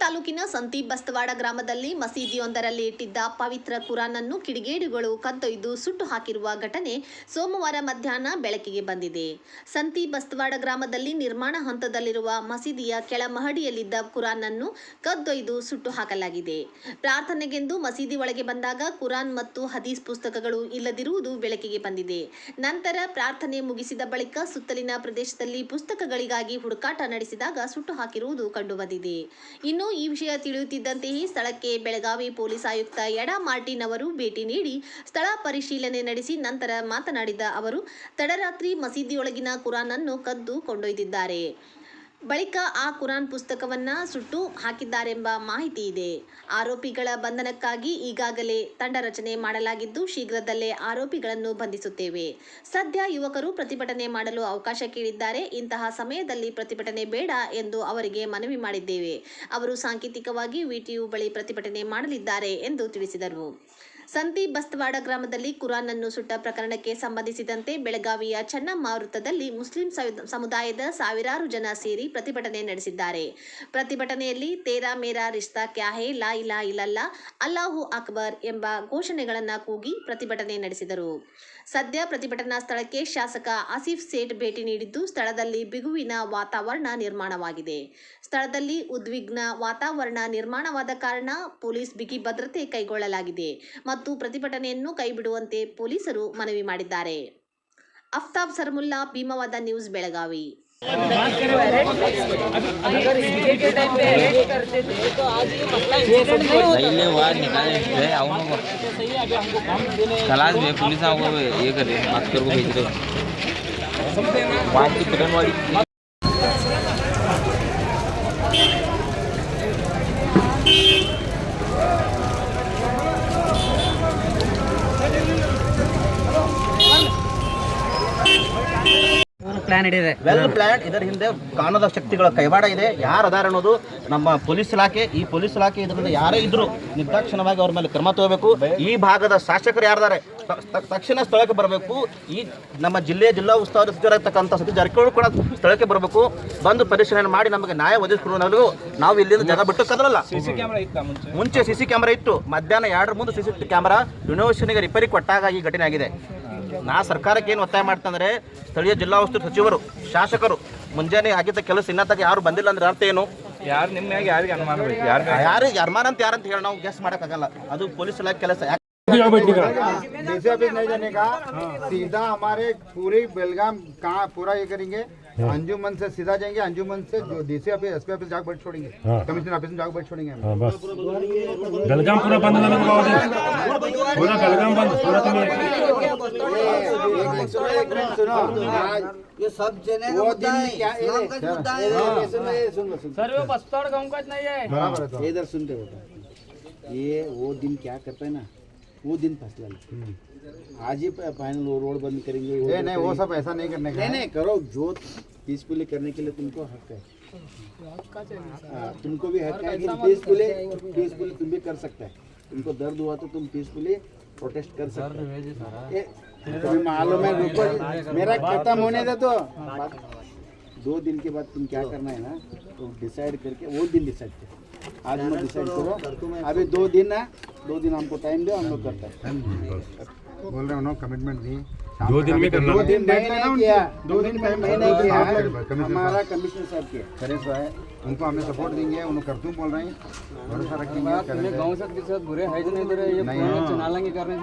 ತಾಲೂಕಿನ ಸಂತಿ ಬಸ್ತವಾಡ ಗ್ರಾಮದಲ್ಲಿ ಮಸೀದಿಯೊಂದರಲ್ಲಿ ಇಟ್ಟಿದ್ದ ಪವಿತ್ರ ಕುರಾನ್ ಅನ್ನು ಕಿಡಿಗೇಡಿಗಳು ಕದ್ದೊಯ್ದು ಸುಟ್ಟು ಹಾಕಿರುವ ಘಟನೆ ಸೋಮವಾರ ಮಧ್ಯಾಹ್ನ ಬೆಳಕಿಗೆ ಬಂದಿದೆ. ಸಂತಿ ಬಸ್ತವಾಡ ಗ್ರಾಮದಲ್ಲಿ ನಿರ್ಮಾಣ ಹಂತದಲ್ಲಿರುವ ಮಸೀದಿಯ ಕೆಳ ಮಹಡಿಯಲ್ಲಿದ್ದ ಕುರಾನ್ ಅನ್ನು ಕದ್ದೊಯ್ದು ಸುಟ್ಟು ಹಾಕಲಾಗಿದೆ. ಪ್ರಾರ್ಥನೆಗೆಂದು ಮಸೀದಿ ಒಳಗೆ ಬಂದಾಗ ಕುರಾನ್ ಮತ್ತು ಹದೀಸ್ ಪುಸ್ತಕಗಳು ಇಲ್ಲದಿರುವುದು ಬೆಳಕಿಗೆ ಬಂದಿದೆ. ನಂತರ ಪ್ರಾರ್ಥನೆ ಮುಗಿಸಿದ ಬಳಿಕ ಸುತ್ತಲಿನ ಪ್ರದೇಶದಲ್ಲಿ ಪುಸ್ತಕಗಳಿಗಾಗಿ ಹುಡುಕಾಟ ನಡೆಸಿದಾಗ ಸುಟ್ಟು ಹಾಕಿರುವುದು ಕಂಡುಬಂದಿದೆ. ಇನ್ನು ಈ ವಿಷಯ ತಿಳಿಯುತ್ತಿದ್ದಂತೆಯೇ ಸ್ಥಳಕ್ಕೆ ಬೆಳಗಾವಿ ಪೊಲೀಸ್ ಆಯುಕ್ತ ಎಡಾ ಮಾರ್ಟಿನ್ ಅವರು ಭೇಟಿ ನೀಡಿ ಸ್ಥಳ ಪರಿಶೀಲನೆ ನಡೆಸಿ ನಂತರ ಮಾತನಾಡಿದ ಅವರು, ತಡರಾತ್ರಿ ಮಸೀದಿಯೊಳಗಿನ ಕುರಾನನ್ನು ಕದ್ದು ಕೊಂಡೊಯ್ದಿದ್ದಾರೆ. ಬಳಿಕ ಆ ಕುರಾನ್ ಪುಸ್ತಕವನ್ನ ಸುಟ್ಟು ಹಾಕಿದ್ದಾರೆಂಬ ಮಾಹಿತಿ ಇದೆ. ಆರೋಪಿಗಳ ಬಂಧನಕ್ಕಾಗಿ ಈಗಾಗಲೇ ತಂಡ ರಚನೆ ಮಾಡಲಾಗಿದ್ದು ಶೀಘ್ರದಲ್ಲೇ ಆರೋಪಿಗಳನ್ನು ಬಂಧಿಸುತ್ತೇವೆ. ಸದ್ಯ ಯುವಕರು ಪ್ರತಿಭಟನೆ ಮಾಡಲು ಅವಕಾಶ ಕೇಳಿದ್ದಾರೆ. ಇಂತಹ ಸಮಯದಲ್ಲಿ ಪ್ರತಿಭಟನೆ ಬೇಡ ಎಂದು ಅವರಿಗೆ ಮನವಿ ಮಾಡಿದ್ದೇವೆ. ಅವರು ಸಾಂಕೇತಿಕವಾಗಿ ವಿಟಿಯು ಬಳಿ ಪ್ರತಿಭಟನೆ ಮಾಡಲಿದ್ದಾರೆ ಎಂದು ತಿಳಿಸಿದರು. ಸಂತಿ ಬಸ್ತವಾಡ ಗ್ರಾಮದಲ್ಲಿ ಕುರಾನ್ ಅನ್ನು ಸುಟ್ಟ ಪ್ರಕರಣಕ್ಕೆ ಸಂಬಂಧಿಸಿದಂತೆ ಬೆಳಗಾವಿಯ ಚೆನ್ನಮ್ಮ ವೃತ್ತದಲ್ಲಿ ಮುಸ್ಲಿಂ ಸಮುದಾಯದ ಸಾವಿರಾರು ಜನ ಸೇರಿ ಪ್ರತಿಭಟನೆ ನಡೆಸಿದ್ದಾರೆ. ಪ್ರತಿಭಟನೆಯಲ್ಲಿ ತೇರಾ ಮೇರಾ ರಿಶ್ತಾ ಕ್ಯಾಹೆ ಲಾ ಇಲಾ ಇಲಲ್ಲ ಅಲ್ಲಾಹು ಅಕ್ಬರ್ ಎಂಬ ಘೋಷಣೆಗಳನ್ನು ಕೂಗಿ ಪ್ರತಿಭಟನೆ ನಡೆಸಿದರು. ಸದ್ಯ ಪ್ರತಿಭಟನಾ ಸ್ಥಳಕ್ಕೆ ಶಾಸಕ ಆಸಿಫ್ ಸೇಠ್ ಭೇಟಿ ನೀಡಿದ್ದು, ಸ್ಥಳದಲ್ಲಿ ಬಿಗುವಿನ ವಾತಾವರಣ ನಿರ್ಮಾಣವಾಗಿದೆ. ಸ್ಥಳದಲ್ಲಿ ಉದ್ವಿಗ್ನ ವಾತಾವರಣ ನಿರ್ಮಾಣವಾದ ಕಾರಣ ಪೊಲೀಸ್ ಬಿಗಿ ಭದ್ರತೆ ಕೈಗೊಳ್ಳಲಾಗಿದೆ. ಮತ್ತು ಪ್ರತಿಭಟನೆಯನ್ನು ಕೈಬಿಡುವಂತೆ ಪೊಲೀಸರು ಮನವಿ ಮಾಡಿದ್ದಾರೆ. ಅಫ್ತಾಬ್ ಸರ್ಮುಲ್ಲಾ ಭೀಮವಾದ ನ್ಯೂಸ್ ಬೆಳಗಾವಿ. ಪ್ಲಾನ್ ಇದೆ ವೆಲ್ ಪ್ಲಾನ್ ಇದರ ಹಿಂದೆ ಕಾಣದ ಶಕ್ತಿಗಳ ಕೈವಾಡ ಇದೆ. ಯಾರು ಅದಾರ ಅನ್ನೋದು ನಮ್ಮ ಪೊಲೀಸ್ ಇಲಾಖೆ ಈ ಪೊಲೀಸ್ ಇಲಾಖೆ ಇದರಿಂದ ಯಾರೇ ಇದ್ರು ನಿರ್ದಾಕ್ಷಿಣ್ಯವಾಗಿ ಅವ್ರ ಮೇಲೆ ಕ್ರಮ ತಗೋಬೇಕು. ಈ ಭಾಗದ ಶಾಸಕರು ತ- ತಕ್ಷಣ ಸ್ಥಳಕ್ಕೆ ಬರಬೇಕು. ಈ ನಮ್ಮ ಜಿಲ್ಲೆಯ ಜಿಲ್ಲಾ ಉಸ್ತುವಾರಿ ಸಚಿವರಾಗಿರ್ತಕ್ಕಂಥ ಸಚಿವ ಜಾರಕಿಹೊಳಿ ಕೂಡ ಸ್ಥಳಕ್ಕೆ ಬರಬೇಕು. ಬಂದು ಪರಿಶೀಲನೆ ಮಾಡಿ ನಮಗೆ ನ್ಯಾಯ ಒದಗಿಸಿಕೊಡುವ ನಾವು ಇಲ್ಲಿಂದ ಜಾಗ ಬಿಟ್ಟು ಕದರಲ್ಲ ಮುಂಚೆ? ಸಿ ಸಿ ಕ್ಯಾಮರಾ ಇತ್ತು. ಮಧ್ಯಾಹ್ನ ಎರಡರ ಮುಂದೆ ಸಿ ಸಿ ಕ್ಯಾಮರಾ ಯೂನಿವರ್ಸಿಟಿಗೆ ರಿಪೇರಿ ಕೊಟ್ಟಾಗ ಈ ಘಟನೆ ಆಗಿದೆ. ನಾ ಸರ್ಕಾರಕ್ಕೆ ಏನು ಒತ್ತಾಯ ಮಾಡ್ತಂದ್ರೆ ಸ್ಥಳೀಯ ಜಿಲ್ಲಾ ಉಸ್ತುವಾರಿ ಸಚಿವರು ಶಾಸಕರು ಮುಂಜಾನೆ ಆಗಿದ್ದ ಕೆಲಸ ಇನ್ನತ್ತಾಗ ಯಾರು ಬಂದಿಲ್ಲ ಅಂದ್ರೆ ಅರ್ಥ ಏನು ಯಾರು ನಿಮ್ಮ ಮ್ಯಾಗ ಯಾರಿಗೆ ಅನುಮಾನ ಬೇಕು ಯಾರು ಯಾರಿಗೆ ಅರ್ಮಾನ ಅಂತ ಯಾರಂತ ಹೇಳಿ ನಾವು ಗೆಸ್ ಮಾಡೋಕ್ಕಾಗಲ್ಲ ಅದು ಪೊಲೀಸ್ ಇಲಾಖೆ ಕೆಲಸ ಯಾಕೆ डीसी ऑफिस नहीं जाने का सीधा हमारे पूरी बेलगाम कहाँ पूरा ये करेंगे अंजुमन से सीधा जाएँगे अंजुमन से जो डीसी ऑफ़िस एसपी ऑफ़िस जाकर बैठ छोड़ेंगे। कमिश्नर ऑफ़िस में जाकर बैठ छोड़ेंगे हम। हाँ, बस। बेलगाम पूरा बंद करने के पूरा बेलगाम बंद पूरा तुम्हें ये सब जने वो का मुद्दा दिन है। है सर वो बस्तौड़ गाँव का नहीं है बराबर है तो। इधर सुनते होता ये वो दिन क्या करते हैं ना? वो दिन फसला आज ही फाइनल रोड बंद करेंगे उधर नहीं वो सब ऐसा नहीं करने का नहीं नहीं करो जो पीसफुली करने के लिए तुमको हक है। हाँ, तुमको भी हक है पीसफुली पीसफुली तुम भी कर सकते हैं। तुमको दर्द हुआ तो तुम पीसफुली प्रोटेस्ट कर सकते हो। तुम्हें मालूम है रुको मेरा खत्म होने दे तो। दो दिन के बाद तुम क्या करना है ना तो डिसाइड करके वो दिन डिसाइड करो। आज मैं डिसाइड करो। अभी दो दिन है दो दिन हमको टाइम दो हम लोग करते हैं। बोल रहे हो ना कमिटमेंट दी दो दिन में करना दो दिन मैं डेट ना नहीं किया दो दिन में मैंने नहीं किया हमारा कमिश्नर साहब किया करें सो है। उनको हमें सपोर्ट देंगे उनको करतूम बोल रहे हैं। भरोसा रखेंगे गाँव से बुरे हाइजीन नहीं ये चुनाव लेंगे करने